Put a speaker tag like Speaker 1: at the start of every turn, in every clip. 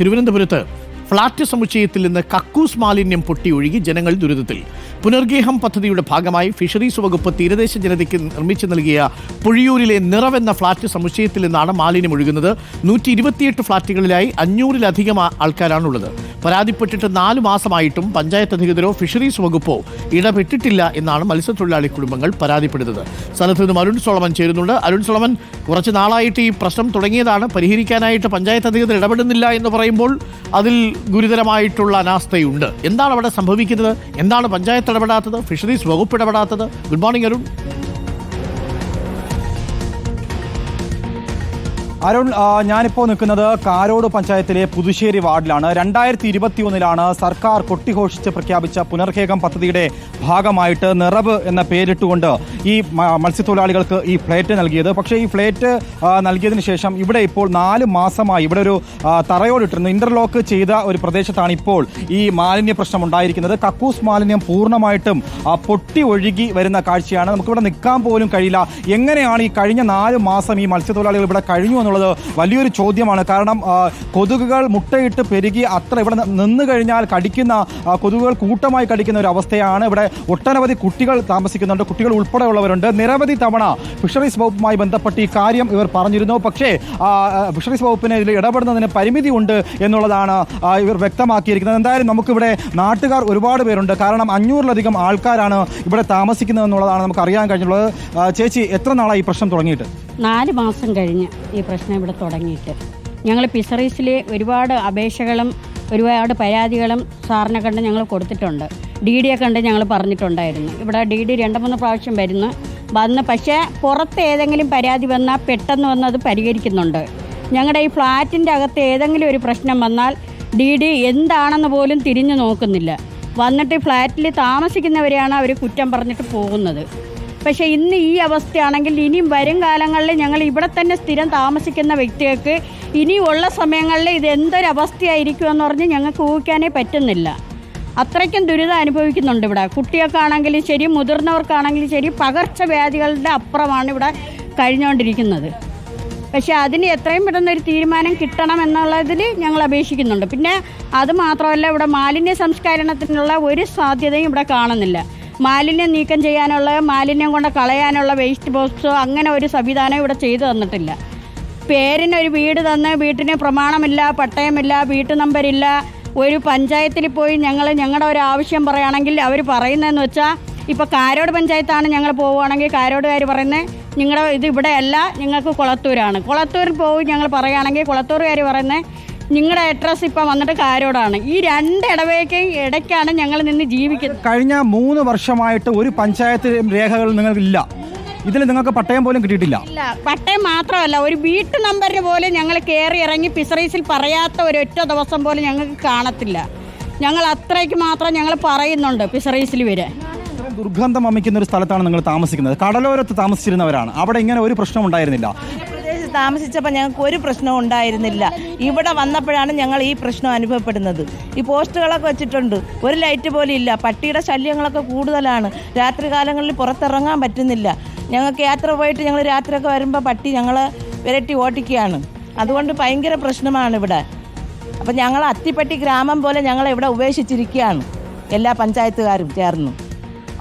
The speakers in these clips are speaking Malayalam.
Speaker 1: തിരുവനന്തപുരത്ത് ഫ്ളാറ്റ് സമുച്ചയത്തിൽ നിന്ന് കക്കൂസ് മാലിന്യം പൊട്ടിയൊഴുകി ജനങ്ങൾ ദുരിതത്തിൽ. പുനർഗേഹം പദ്ധതിയുടെ ഭാഗമായി ഫിഷറീസ് വകുപ്പ് തീരദേശ ജനതയ്ക്ക് നിർമ്മിച്ചു നൽകിയ പുഴിയൂരിലെ നിറവെന്ന ഫ്ളാറ്റ് സമുച്ചയത്തിൽ നിന്നാണ് മാലിന്യം ഒഴുകുന്നത്. നൂറ്റി ഇരുപത്തിയെട്ട് ഫ്ളാറ്റുകളിലായി അഞ്ഞൂറിലധികം ആൾക്കാരാണുള്ളത്. പരാതിപ്പെട്ടിട്ട് നാലു മാസമായിട്ടും പഞ്ചായത്ത് അധികൃതരോ ഫിഷറീസ് വകുപ്പോ ഇടപെട്ടിട്ടില്ല എന്നാണ് മത്സ്യത്തൊഴിലാളി കുടുംബങ്ങൾ പരാതിപ്പെടുന്നത്. സ്ഥലത്ത് നിന്നും അരുൺ സോളമൻ ചേരുന്നുണ്ട്. അരുൺ സോളമൻ കുറച്ച് നാളായിട്ട് ഈ പ്രശ്നം തുടങ്ങിയതാണ്. പരിഹരിക്കാനായിട്ട് പഞ്ചായത്ത് അധികൃതർ ഇടപെടുന്നില്ല എന്ന് പറയുമ്പോൾ അതിൽ ഗുരുതരമായിട്ടുള്ള അനാസ്ഥയുണ്ട്. എന്താണ് അവിടെ സംഭവിക്കുന്നത്? എന്താണ് പഞ്ചായത്ത് ഇടപെടാത്തത്? ഫിഷറീസ് വകുപ്പ് ഇടപെടാത്തത്? Good morning Arun.
Speaker 2: അരുൺ ഞാനിപ്പോൾ നിൽക്കുന്നത് കാരോട് പഞ്ചായത്തിലെ പുതുശ്ശേരി വാർഡിലാണ്. രണ്ടായിരത്തി ഇരുപത്തി ഒന്നിലാണ് സർക്കാർ കൊട്ടിഘോഷിച്ച് പ്രഖ്യാപിച്ച പുനർഖേകം പദ്ധതിയുടെ ഭാഗമായിട്ട് നിറവ് എന്ന പേരിട്ടുകൊണ്ട് ഈ മത്സ്യത്തൊഴിലാളികൾക്ക് ഈ ഫ്ലേറ്റ് നൽകിയത്. പക്ഷേ ഈ ഫ്ലേറ്റ് നൽകിയതിന് ശേഷം ഇവിടെ ഇപ്പോൾ നാല് മാസമായി ഇവിടെ ഒരു തറയോടിട്ടിരുന്നു. ഇന്റർലോക്ക് ചെയ്ത ഒരു പ്രദേശത്താണ് ഇപ്പോൾ ഈ മാലിന്യ പ്രശ്നം ഉണ്ടായിരിക്കുന്നത്. കക്കൂസ് മാലിന്യം പൂർണമായിട്ടും പൊട്ടി ഒഴുകി വരുന്ന കാഴ്ചയാണ്. നമുക്കിവിടെ നിൽക്കാൻ പോലും കഴിയില്ല. എങ്ങനെയാണ് ഈ കഴിഞ്ഞ നാല് മാസം ഈ മത്സ്യത്തൊഴിലാളികൾ ഇവിടെ കഴിഞ്ഞു എന്നുള്ളത് വലിയൊരു ചോദ്യമാണ്. കാരണം കൊതുകുകൾ മുട്ടയിട്ട് പെരുകി അത്ര ഇവിടെ നിന്ന് കഴിഞ്ഞാൽ കടിക്കുന്ന കൊതുകുകൾ കൂട്ടമായി കടിക്കുന്ന ഒരു അവസ്ഥയാണ്. ഇവിടെ ഒട്ടനവധി കുട്ടികൾ താമസിക്കുന്നുണ്ട്. കുട്ടികൾ ഉൾപ്പെടെയുള്ളവരുണ്ട്. നിരവധി തവണ ഫിഷറീസ് വകുപ്പുമായി ബന്ധപ്പെട്ട് ഈ കാര്യം ഇവർ പറഞ്ഞിരുന്നു. പക്ഷേ ഫിഷറീസ് വകുപ്പിന് ഇതിൽ ഇടപെടുന്നതിന് പരിമിതി ഉണ്ട് എന്നുള്ളതാണ് ഇവർ വ്യക്തമാക്കിയിരിക്കുന്നത്. എന്തായാലും നമുക്കിവിടെ നാട്ടുകാർ ഒരുപാട് പേരുണ്ട്. കാരണം അഞ്ഞൂറിലധികം ആൾക്കാരാണ് ഇവിടെ താമസിക്കുന്നത് എന്നുള്ളതാണ് നമുക്ക് അറിയാൻ കഴിഞ്ഞുള്ളത് ചേച്ചി എത്ര നാളായി ഈ പ്രശ്നം തുടങ്ങിയിട്ട്?
Speaker 3: നാല് മാസം കഴിഞ്ഞ് ഈ പ്രശ്നം ഇവിടെ തുടങ്ങിയിട്ട്. ഞങ്ങൾ ഫിഷറീസിൽ ഒരുപാട് അപേക്ഷകളും ഒരുപാട് പരാതികളും സാറിനെ കണ്ട് ഞങ്ങൾ കൊടുത്തിട്ടുണ്ട്. ഡി ഡിയെ കണ്ട് ഞങ്ങൾ പറഞ്ഞിട്ടുണ്ടായിരുന്നു. ഇവിടെ ഡി ഡി രണ്ട് മൂന്ന് പ്രാവശ്യം വരുന്നു. വന്ന് പക്ഷേ പുറത്ത് ഏതെങ്കിലും പരാതി വന്നാൽ പെട്ടെന്ന് വന്ന് അത് പരിഹരിക്കുന്നുണ്ട്. ഞങ്ങളുടെ ഈ ഫ്ലാറ്റിന്റെ അകത്ത് ഏതെങ്കിലും ഒരു പ്രശ്നം വന്നാൽ ഡി ഡി എന്താണെന്ന് പോലും തിരിഞ്ഞു നോക്കുന്നില്ല. വന്നിട്ട് ഫ്ലാറ്റിൽ താമസിക്കുന്നവരെയാണ് അവർ കുറ്റം പറഞ്ഞിട്ട് പോകുന്നത്. പക്ഷേ ഇന്ന് ഈ അവസ്ഥയാണെങ്കിൽ ഇനിയും വരും കാലങ്ങളിൽ ഞങ്ങൾ ഇവിടെ തന്നെ സ്ഥിരം താമസിക്കുന്ന വ്യക്തികൾക്ക് ഇനിയുള്ള സമയങ്ങളിൽ ഇത് എന്തൊരവസ്ഥയായിരിക്കും അവസ്ഥയായിരിക്കുമെന്ന് പറഞ്ഞ് ഞങ്ങൾക്ക് ഊഹിക്കാനേ പറ്റുന്നില്ല. അത്രയ്ക്കും ദുരിതം അനുഭവിക്കുന്നുണ്ട് ഇവിടെ. കുട്ടികൾക്കാണെങ്കിലും ശരി മുതിർന്നവർക്കാണെങ്കിലും ശരി പകർച്ചവ്യാധികളുടെ അപ്പുറമാണ് ഇവിടെ കഴിഞ്ഞുകൊണ്ടിരിക്കുന്നത്. പക്ഷേ അതിന് എത്രയും പെട്ടെന്ന് ഒരു തീരുമാനം കിട്ടണം എന്നുള്ളതിൽ ഞങ്ങൾ അപേക്ഷിക്കുന്നുണ്ട്. പിന്നെ അത് മാത്രമല്ല ഇവിടെ മാലിന്യ സംസ്കരണത്തിനുള്ള ഒരു സാധ്യതയും ഇവിടെ കാണുന്നില്ല. മാലിന്യം നീക്കം ചെയ്യാനുള്ള മാലിന്യം കൊണ്ട് കളയാനുള്ള വേസ്റ്റ് ബോക്സോ അങ്ങനെ ഒരു സംവിധാനം ഇവിടെ ചെയ്തു തന്നിട്ടില്ല. പേരിനൊരു വീട് തന്ന് വീട്ടിന് പ്രമാണമില്ല പട്ടയമില്ല വീട്ടു നമ്പരില്ല ഒരു പഞ്ചായത്തിൽ പോയി ഞങ്ങൾ ഞങ്ങളുടെ ഒരു ആവശ്യം പറയുകയാണെങ്കിൽ അവർ പറയുന്നതെന്ന് വെച്ചാൽ ഇപ്പോൾ കാരോട് പഞ്ചായത്താണ് ഞങ്ങൾ പോവുകയാണെങ്കിൽ കാരോടുകാർ പറയുന്നത് നിങ്ങളുടെ ഇത് ഇവിടെയല്ല നിങ്ങൾക്ക് കുളത്തൂരാണ്. കുളത്തൂരിൽ പോയി ഞങ്ങൾ പറയുകയാണെങ്കിൽ കുളത്തൂരുകാർ പറയുന്നത് നിങ്ങളുടെ അഡ്രസ്സ് ഇപ്പം വന്നിട്ട് കാരോടാണ്. ഈ രണ്ട് ഇടവേക്ക് ഇടയ്ക്കാണ് ഞങ്ങൾ നിന്ന് ജീവിക്കുന്നത്.
Speaker 2: കഴിഞ്ഞ മൂന്ന് വർഷമായിട്ട് ഒരു പഞ്ചായത്ത് രേഖകൾ നിങ്ങൾക്കില്ല. ഇതിൽ നിങ്ങൾക്ക് പട്ടയം പോലും കിട്ടിയിട്ടില്ല.
Speaker 3: ഇല്ല പട്ടയം മാത്രമല്ല ഒരു വീട്ടു നമ്പറിന് പോലും ഞങ്ങൾ കയറി ഇറങ്ങി ഫിഷറീസിൽ പറയാത്ത ഒരു ഒറ്റ ദിവസം പോലും ഞങ്ങൾക്ക് കാണത്തില്ല. ഞങ്ങൾ അത്രയ്ക്ക് മാത്രം ഞങ്ങൾ പറയുന്നുണ്ട് ഫിഷറീസിൽ വരെ.
Speaker 2: ഇത്രയും ദുർഗന്ധം അമിക്കുന്ന ഒരു സ്ഥലത്താണ് നിങ്ങൾ താമസിക്കുന്നത്. കടലോരത്ത് താമസിച്ചിരുന്നവരാണ്. അവിടെ ഇങ്ങനെ ഒരു പ്രശ്നം ഉണ്ടായിരുന്നില്ല
Speaker 4: താമസിച്ചപ്പോൾ ഞങ്ങൾക്ക് ഒരു പ്രശ്നവും ഉണ്ടായിരുന്നില്ല. ഇവിടെ വന്നപ്പോഴാണ് ഞങ്ങൾ ഈ പ്രശ്നം അനുഭവപ്പെടുന്നത്. ഈ പോസ്റ്റുകളൊക്കെ വെച്ചിട്ടുണ്ട്. ഒരു ലൈറ്റ് പോലും ഇല്ല. പട്ടിയുടെ ശല്യങ്ങളൊക്കെ കൂടുതലാണ്. രാത്രി കാലങ്ങളിൽ പുറത്തിറങ്ങാൻ പറ്റുന്നില്ല. ഞങ്ങൾക്ക് യാത്ര പോയിട്ട് ഞങ്ങൾ രാത്രിയൊക്കെ വരുമ്പോൾ പട്ടി ഞങ്ങളെ വിരട്ടി ഓട്ടിക്കുകയാണ് അതുകൊണ്ട് ഭയങ്കര പ്രശ്നമാണ് ഇവിടെ. അപ്പം ഞങ്ങൾ അത്തിപ്പട്ടി ഗ്രാമം പോലെ ഞങ്ങളെ ഇവിടെ ഉപേക്ഷിച്ചിരിക്കുകയാണ്. എല്ലാ പഞ്ചായത്തുകാരും ചേർന്ന്.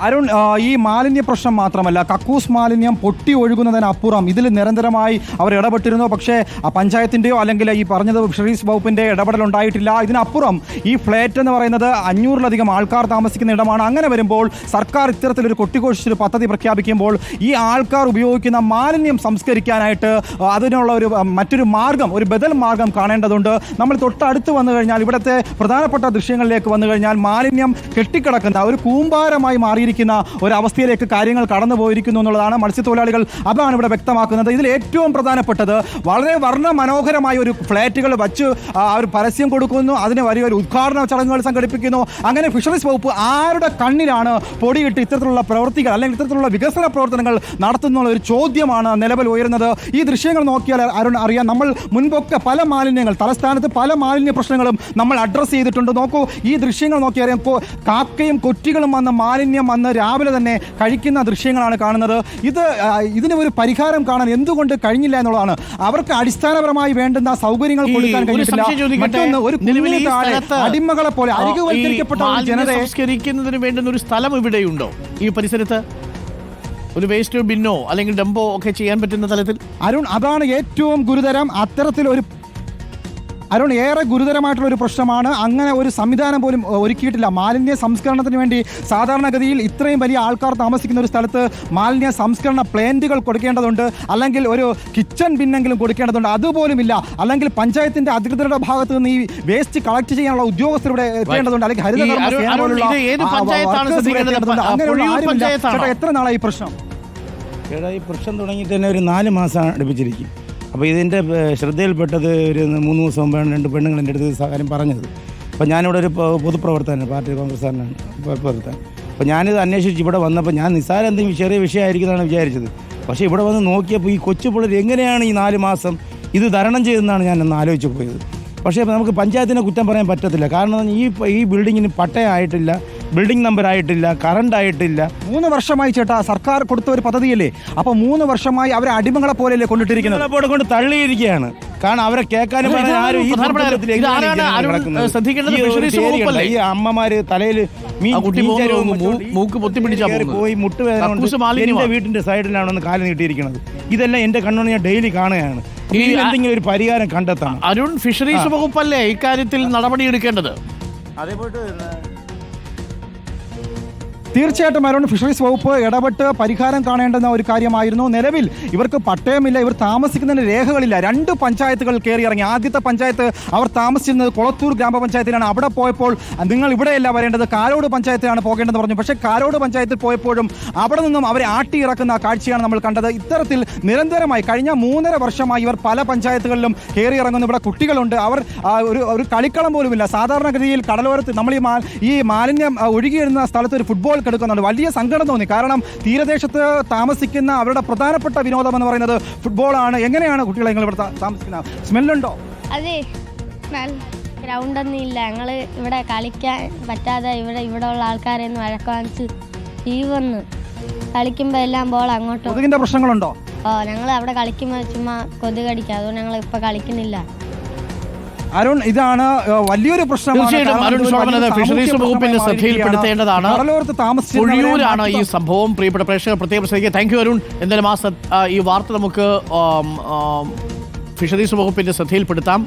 Speaker 2: അരുൺ ഈ മാലിന്യ പ്രശ്നം മാത്രമല്ല കക്കൂസ് മാലിന്യം പൊട്ടി ഒഴുകുന്നതിനപ്പുറം ഇതിൽ നിരന്തരമായി അവർ ഇടപെട്ടിരുന്നു. പക്ഷേ പഞ്ചായത്തിന്റെയോ അല്ലെങ്കിൽ ഈ പറഞ്ഞത് ഫിഷറീസ് വകുപ്പിന്റെ ഇടപെടൽ ഉണ്ടായിട്ടില്ല. ഇതിനപ്പുറം ഈ ഫ്ലാറ്റ് എന്ന് പറയുന്നത് അഞ്ഞൂറിലധികം ആൾക്കാർ താമസിക്കുന്ന ഇടമാണ്. അങ്ങനെ വരുമ്പോൾ സർക്കാർ ഇത്തരത്തിലൊരു കൊട്ടിഘോഷിച്ചൊരു പദ്ധതി പ്രഖ്യാപിക്കുമ്പോൾ ഈ ആൾക്കാർ ഉപയോഗിക്കുന്ന മാലിന്യം സംസ്കരിക്കാനായിട്ട് അതിനുള്ള ഒരു മറ്റൊരു മാർഗം ഒരു ബദൽ മാർഗം കാണേണ്ടതുണ്ട്. നമ്മൾ തൊട്ടടുത്ത് വന്നു കഴിഞ്ഞാൽ ഇവിടുത്തെ പ്രധാനപ്പെട്ട ദൃശ്യങ്ങളിലേക്ക് വന്നു കഴിഞ്ഞാൽ മാലിന്യം കെട്ടിക്കിടക്കുന്ന ഒരു കൂമ്പാരമായി മാറിയിരിക്കുന്ന ഒരു അവസ്ഥയിലേക്ക് കാര്യങ്ങൾ കടന്നു പോയിരിക്കുന്നു എന്നുള്ളതാണ് മത്സ്യത്തൊഴിലാളികൾ അതാണ് ഇവിടെ വ്യക്തമാക്കുന്നത്. ഇതിൽ ഏറ്റവും പ്രധാനപ്പെട്ടത് വളരെ വർണ മനോഹരമായ ഒരു ഫ്ലാറ്റുകൾ വച്ച് അവർ പരസ്യം കൊടുക്കുന്നു. അതിന് വലിയ ഒരു ഉദ്ഘാടന ചടങ്ങുകൾ സംഘടിപ്പിക്കുന്നു. അങ്ങനെ ഫിഷറീസ് വകുപ്പ് ആരുടെ കണ്ണിലാണ് പൊടിയിട്ട് ഇത്തരത്തിലുള്ള പ്രവൃത്തികൾ അല്ലെങ്കിൽ ഇത്തരത്തിലുള്ള വികസന പ്രവർത്തനങ്ങൾ നടത്തുന്നുള്ള ഒരു ചോദ്യമാണ് നിലവിൽ ഉയരുന്നത്. ഈ ദൃശ്യങ്ങൾ നോക്കിയാൽ അരുൺ അറിയാം. നമ്മൾ മുൻപൊക്കെ പല മാലിന്യങ്ങൾ തലസ്ഥാനത്ത് പല മാലിന്യ പ്രശ്നങ്ങളും നമ്മൾ അഡ്രസ്സ് ചെയ്തിട്ടുണ്ട്. നോക്കൂ ഈ ദൃശ്യങ്ങൾ നോക്കിയാൽ കാക്കയും കൊറ്റികളും വന്ന മാലിന്യം അന്ന് രാവിലെ തന്നെ കഴിക്കുന്ന ദൃശ്യങ്ങളാണ് കാണുന്നത്. ഇത് ഇതിന് ഒരു പരിഹാരം കാണാൻ എന്തുകൊണ്ട് കഴിഞ്ഞില്ല എന്നുള്ളതാണ്. അവർക്ക് അടിസ്ഥാനപരമായി വേണ്ടുന്ന സൗകര്യങ്ങൾ കൊടുക്കാൻ
Speaker 1: ഒരു
Speaker 2: കഴിഞ്ഞിട്ടില്ല. ഒരു അടിമകളെ പോലെ അരികുവൽക്കരിക്കപ്പെട്ട ജനതയെ
Speaker 1: സംസ്കരിക്കുന്നതിന് വേണ്ടുന്ന ഒരു സ്ഥലം ഇവിടെയുണ്ടോ? ഈ പരിസരത്ത് ഒരു വേസ്റ്റ് ബിന്നോ അല്ലെങ്കിൽ ഡംബോ ഒക്കെ ചെയ്യാൻ പറ്റുന്ന തലത്തിൽ?
Speaker 2: അരുൺ അതാണ് ഏറ്റവും ഗുരുതരം. അത്തരത്തിലൊരു അരുൺ ഏറെ ഗുരുതരമായിട്ടുള്ള ഒരു പ്രശ്നമാണ്. അങ്ങനെ ഒരു സംവിധാനം പോലും ഒരുക്കിയിട്ടില്ല. മാലിന്യ സംസ്കരണത്തിന് വേണ്ടി സാധാരണഗതിയിൽ ഇത്രയും വലിയ ആൾക്കാർ താമസിക്കുന്ന ഒരു സ്ഥലത്ത് മാലിന്യ സംസ്കരണ പ്ലാന്റുകൾ കൊടുക്കേണ്ടതുണ്ട്. അല്ലെങ്കിൽ ഒരു കിച്ചൺ ബിന്നെങ്കിലും കൊടുക്കേണ്ടതുണ്ട്. അതുപോലും ഇല്ല അല്ലെങ്കിൽ പഞ്ചായത്തിന്റെ അധികൃതരുടെ ഭാഗത്ത് നിന്ന് ഈ വേസ്റ്റ് കളക്ട് ചെയ്യാനുള്ള ഉദ്യോഗസ്ഥർ ഇവിടെ എത്തേണ്ടതുണ്ട് അല്ലെങ്കിൽ ഹരിതകർമ്മ അങ്ങനെയുള്ള എത്ര നാളായി ഈ പ്രശ്നം?
Speaker 5: ഈ പ്രശ്നം തുടങ്ങിയിട്ട് തന്നെ ഒരു നാല് മാസം അടുപ്പിച്ചിരിക്കും. അപ്പോൾ ഇതിന്റെ ശ്രദ്ധയിൽപ്പെട്ടത് ഒരു മൂന്ന് ദിവസം മുമ്പാണ് രണ്ട് പെണ്ണുങ്ങൾ എന്റെ അടുത്ത് കാര്യം പറഞ്ഞത്. അപ്പോൾ ഞാനിവിടെ ഒരു പൊതുപ്രവർത്തകനാണ് പാർട്ടി കോൺഗ്രസ്സുകാരനാണ് പ്രവർത്തകൻ. അപ്പോൾ ഞാനിത് അന്വേഷിച്ച് ഇവിടെ വന്നപ്പോൾ ഞാൻ നിസ്സാരം എന്തെങ്കിലും ചെറിയ വിഷയമായിരിക്കുന്നതാണ് വിചാരിച്ചത്. പക്ഷേ ഇവിടെ വന്ന് നോക്കിയപ്പോൾ ഈ കൊച്ചു പിള്ളേർ എങ്ങനെയാണ് ഈ നാല് മാസം ഇത് തരണം ചെയ്തെന്നാണ് ഞാൻ ഒന്ന് ആലോചിച്ച് പോയത്. പക്ഷേ നമുക്ക് പഞ്ചായത്തിനെ കുറ്റം പറയാൻ പറ്റത്തില്ല. കാരണം ഈ ഈ ബിൽഡിങ്ങിന് പട്ടയമായിട്ടില്ല ബിൽഡിംഗ് നമ്പർ ആയിട്ടില്ല കറണ്ട് ആയിട്ടില്ല.
Speaker 2: മൂന്ന് വർഷമായി ചേട്ടാ സർക്കാർ കൊടുത്ത ഒരു പദ്ധതിയല്ലേ? അപ്പൊ മൂന്ന് വർഷമായി അവരെ അടിമകളെ പോലെയല്ലേ കൊണ്ടിട്ടിരിക്കുന്നത്?
Speaker 5: കൊണ്ട് തള്ളിയിരിക്കുകയാണ്. കാരണം അവരെ കേൾക്കാനും ഈ അമ്മമാര് തലയിൽ
Speaker 1: മൂക്ക്.
Speaker 5: പോയി മുട്ട് വേദന കൊണ്ട് എന്റെ വീട്ടിന്റെ സൈഡിലാണ് ഒന്ന് കാൽ നീട്ടിയിരിക്കുന്നത്. ഇതെല്ലാം എന്റെ കണ്ണോട് ഞാൻ ഡെയിലി കാണുകയാണ്. എന്തെങ്കിലും ഒരു പരിഹാരം കണ്ടെത്തണം.
Speaker 1: അരുൺ ഫിഷറീസ് വകുപ്പല്ലേ ഇക്കാര്യത്തിൽ നടപടിയെടുക്കേണ്ടത്
Speaker 5: അതേപോലെ
Speaker 2: തീർച്ചയായിട്ടും അരുൺ ഫിഷറീസ് വകുപ്പ് ഇടപെട്ട് പരിഹാരം കാണേണ്ടുന്ന ഒരു കാര്യമായിരുന്നു. നിലവിൽ ഇവർക്ക് പട്ടയമില്ല ഇവർ താമസിക്കുന്നതിന് രേഖകളില്ല. രണ്ട് പഞ്ചായത്തുകൾ കയറി ഇറങ്ങി ആദ്യത്തെ പഞ്ചായത്ത് അവർ താമസിച്ചിരുന്നത് കൊളത്തൂർ ഗ്രാമപഞ്ചായത്തിലാണ്. അവിടെ പോയപ്പോൾ നിങ്ങൾ ഇവിടെയല്ല വരേണ്ടത് കാരോട് പഞ്ചായത്തിലാണ് പോകേണ്ടതെന്ന് പറഞ്ഞു. പക്ഷേ കാരോട് പഞ്ചായത്തിൽ പോയപ്പോഴും അവിടെ നിന്നും അവരെ ആട്ടി ഇറക്കുന്ന കാഴ്ചയാണ് നമ്മൾ കണ്ടത്. ഇത്തരത്തിൽ നിരന്തരമായി കഴിഞ്ഞ മൂന്നര വർഷമായി ഇവർ പല പഞ്ചായത്തുകളിലും കയറി ഇറങ്ങുന്നു ഇവിടെ കുട്ടികളുണ്ട്. അവർ ഒരു ഒരു കളിക്കളം പോലുമില്ല. സാധാരണഗതിയിൽ കടലോരത്ത് നമ്മൾ ഈ ഈ മാലിന്യം ഒഴുകിയിരുന്ന സ്ഥലത്ത് ഒരു ഫുട്ബോൾ കിടക്കുന്നുണ്ട് വലിയ സങ്കടം തോന്നി. കാരണം തീരദേശത്ത് താമസിക്കുന്ന അവരുടെ പ്രധാനപ്പെട്ട വിനോദം എന്ന് പറയുന്നത് ഫുട്ബോൾ ആണ് എങ്ങനെയാണ് കുട്ടികളെ നിങ്ങൾ ഇവിടെ താമസിക്കുന്നത് സ്മെല്ലുണ്ടോ?
Speaker 6: അതെ. ഗ്രൗണ്ടൊന്നും ഇല്ല. ഞങ്ങൾ ഇവിടെ കളിക്കാൻ പറ്റാതെ ഇവിടെ ഇവിടെ ഉള്ള ആൾക്കാരെ ഒന്ന് വഴക്കാണിച്ച് വാങ്ങിച്ച് കളിക്കുമ്പോൾ എല്ലാം ബോൾ അങ്ങോട്ടും
Speaker 2: കൊതുകിന്റെ പ്രശ്നങ്ങളുണ്ടോ?
Speaker 6: ഓ ഞങ്ങൾ അവിടെ കളിക്കുമ്പോൾ ചുമ്മാ കൊതുകടിക്കുക അതുകൊണ്ട് ഞങ്ങൾ ഇപ്പം കളിക്കുന്നില്ല.
Speaker 2: അരുൺ ഇതാണ് വലിയൊരു പ്രശ്നമാണ്
Speaker 1: ഫിഷറീസ് വകുപ്പിന്റെ ശ്രദ്ധയിൽപ്പെടുത്തേണ്ടതാണ്. താമസിച്ചാണ് ഈ സംഭവം. പ്രിയപ്പെട്ട പ്രേക്ഷകർ പ്രത്യേകം ശ്രദ്ധിക്കുക താങ്ക് യു അരുൺ. എന്തായാലും ആ ഈ വാർത്ത നമുക്ക് ഫിഷറീസ് വകുപ്പിന്റെ ശ്രദ്ധയിൽപ്പെടുത്താം.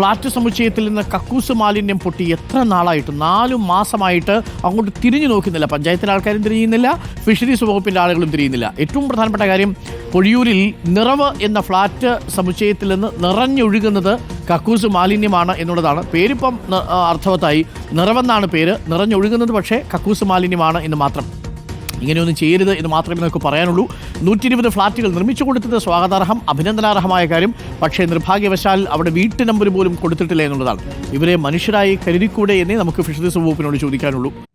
Speaker 1: ഫ്ളാറ്റ് സമുച്ചയത്തിൽ നിന്ന് കക്കൂസ് മാലിന്യം പൊട്ടി എത്ര നാളായിട്ട്? നാലു മാസമായിട്ട് അങ്ങോട്ട് തിരിഞ്ഞു നോക്കുന്നില്ല. പഞ്ചായത്തിലെ ആൾക്കാരും തിരിയുന്നില്ല ഫിഷറീസ് വകുപ്പിന്റെ ആളുകളും തിരിയുന്നില്ല ഏറ്റവും പ്രധാനപ്പെട്ട കാര്യം പൊഴിയൂരിൽ നിറവ് എന്ന ഫ്ളാറ്റ് സമുച്ചയത്തിൽ നിന്ന് നിറഞ്ഞൊഴുകുന്നത് കക്കൂസ് മാലിന്യമാണ് എന്നുള്ളതാണ്. പേരിപ്പം അർത്ഥവത്തായി. നിറവെന്നാണ് പേര്. നിറഞ്ഞൊഴുകുന്നത് പക്ഷേ കക്കൂസ് മാലിന്യമാണ് എന്ന് മാത്രം. ഇങ്ങനെയൊന്നും ചെയ്യരുത് എന്ന് മാത്രമേ നമുക്ക് പറയാനുള്ളൂ. നൂറ്റി ഇരുപത് ഫ്ളാറ്റുകൾ നിർമ്മിച്ചു കൊടുത്തത് സ്വാഗതാർഹം അഭിനന്ദനാർഹമായ കാര്യം. പക്ഷേ നിർഭാഗ്യവശാൽ അവിടെ വീട്ടു നമ്പർ പോലും കൊടുത്തിട്ടില്ല എന്നുള്ളതാണ്. ഇവരെ മനുഷ്യരായി കരുതിക്കൂടെ എന്നേ നമുക്ക് ഫിഷറീസ് വകുപ്പിനോട് ചോദിക്കാനുള്ളൂ.